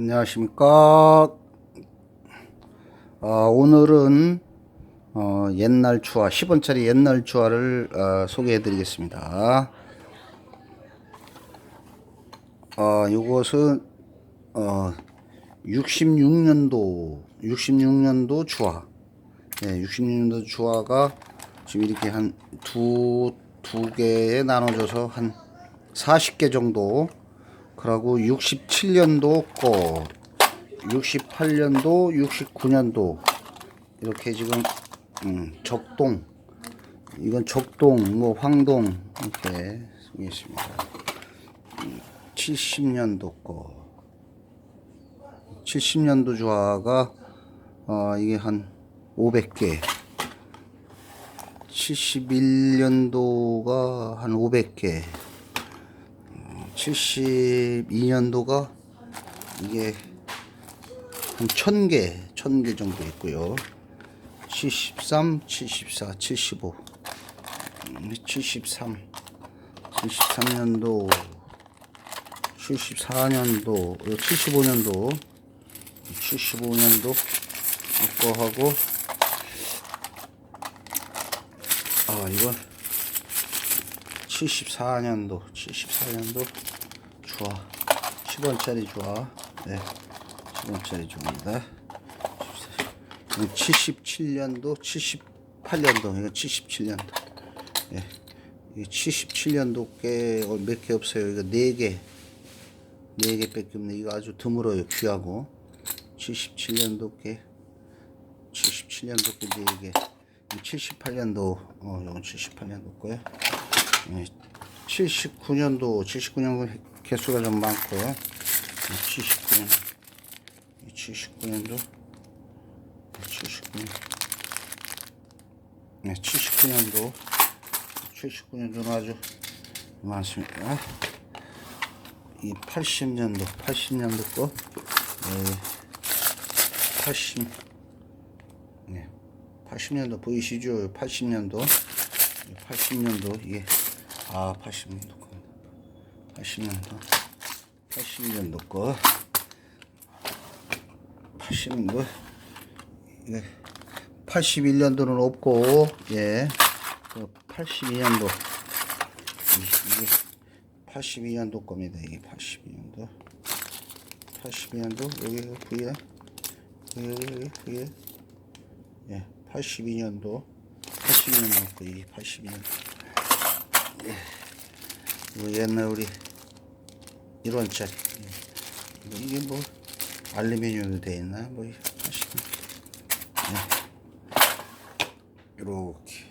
안녕하십니까. 아, 오늘은 어, 옛날 주화, 10원짜리 옛날 주화를 어, 소개해 드리겠습니다. 아, 이것은 어, 66년도, 66년도 주화. 네, 66년도 주화가 지금 이렇게 한 두, 두 개에 나눠져서 한 40개 정도 그리고 67년도 거 68년도 69년도 이렇게 지금 음, 적동. 이건 적동 뭐 황동 이렇게 있습니다. 70년도 거. 70년도 주화가 어, 이게 한 500개. 71년도가 한 500개 72년도가 이게 한 1000개, 1000개 정도 있고요. 73, 74, 75, 음, 73, 73년도, 74년도, 75년도, 75년도 거 하고, 아, 이건 74년도 74년도 주화 10원짜리 주화. 네 10원짜리 주화입니다. 77년도 78년도 이거 77년도. 예. 이 77년도 게몇개 없어요. 이거 4개 4개 밖에 없네 이거 아주 드물어요 귀하고. 77년도 게 77년도 게 4개. 78년도 어 이건 78년도 거예요 79년도 79년도 개수가 좀 많고요. 79년 79년도 79년 네, 79년도 79년도는 아주 많습니다. 이 80년도 80년도 거 네, 80 네, 80년도 보이시죠? 80년도 80년도 이게 아 80년도 거. 80년도? 80년도 거. 80년도? 이게 81년도는 없고 예. 82년도. 이게 82년도 겁니다 이게 82년도. 82년도 여기 V에 여기 여기 V에 예 82년도. 82년도 거 이게 82년도. 뭐 옛날 우리 1원짜리. 뭐 이게 뭐 알루미늄으로 되어 있나? 뭐 이렇게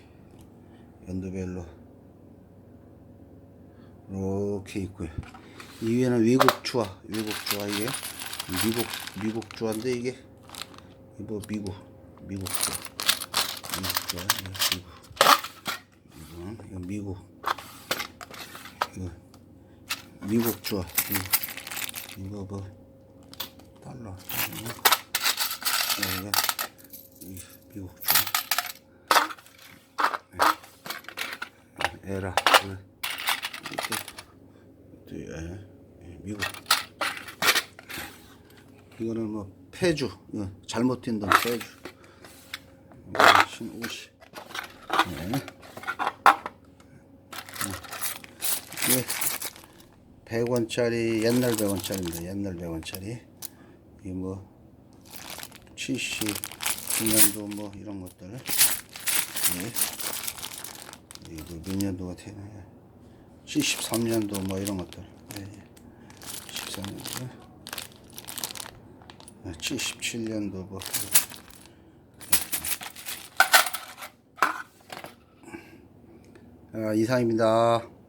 연도별로 이렇게 있고요. 이 위에는 외국 주화 외국 주화 이게? 미국 미국 주화인데 이게 뭐 미국 미국 주화. 미국 주화 이거 미국. 이거 미국 이거 미국 주화 이거, 뭐 달러. 이거 미국 주화 네. 에라. 이렇게. 또, 예, 예, 미국. 이거는 뭐 폐주. 잘못 뛴던 폐주. 신 50. 네. 이게 100원짜리 옛날 100원짜리입니다. 옛날 100원짜리. 이게 뭐 79년도 뭐 이런 것들. 네. 이거 몇 년도가 되나요? 73년도 뭐 이런 것들. 네. 13년도. 77년도 뭐. 아, 이상입니다.